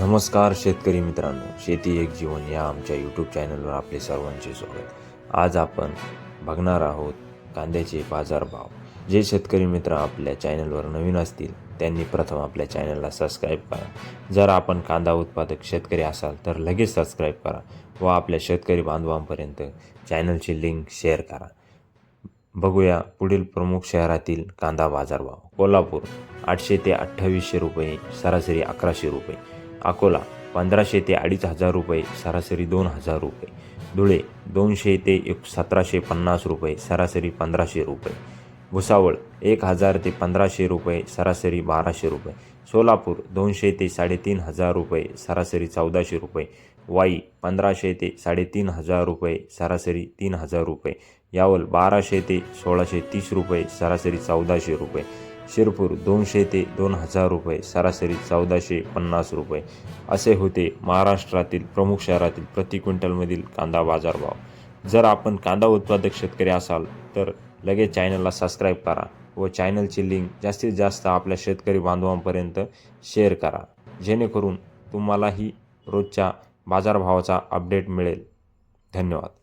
नमस्कार शेतकरी मित्रांनो शेती एक जीवन या आमच्या यूट्यूब चॅनलवर आपले सर्वांचे स्वागत. आज आपण बघणार आहोत कांद्याचे बाजारभाव. जे शेतकरी मित्र आपल्या चॅनलवर नवीन असतील त्यांनी प्रथम आपल्या चॅनलला सबस्क्राईब करा. जर आपण कांदा उत्पादक शेतकरी असाल तर लगेच सबस्क्राईब करा व आपल्या शेतकरी बांधवांपर्यंत चॅनलची लिंक शेअर करा. बघूया पुढील प्रमुख शहरातील कांदा बाजारभाव. कोल्हापूर आठशे ते अठ्ठावीसशे रुपये सरासरी अकराशे रुपये. अकोला पंधराशे ते अडीच हजार रुपये सरासरी दोन हजार रुपये. धुळे दोनशे ते एक सतराशे पन्नास रुपये सरासरी पंधराशे रुपये. भुसावळ एक हजार ते पंधराशे रुपये सरासरी बाराशे रुपये. सोलापूर दोनशे ते साडेतीन हजार रुपये सरासरी चौदाशे रुपये. वाई पंधराशे ते साडेतीन हजार रुपये सरासरी तीन हजार रुपये. यावल बाराशे ते सोळाशे तीस रुपये सरासरी चौदाशे रुपये. शिरपूर दोनशे ते दोन हजार रुपये सरासरी चौदाशे पन्नास रुपये. असे होते महाराष्ट्रातील प्रमुख शहरातील प्रति क्विंटलमधील कांदा बाजारभाव. जर आपण कांदा उत्पादक शेतकरी असाल तर लगेच चॅनलला सबस्क्राईब करा व चॅनलची लिंक जास्तीत जास्त आपल्या शेतकरी बांधवांपर्यंत शेअर करा. जेणेकरून तुम्हालाही रोजच्या बाजारभावाचा अपडेट मिळेल. धन्यवाद.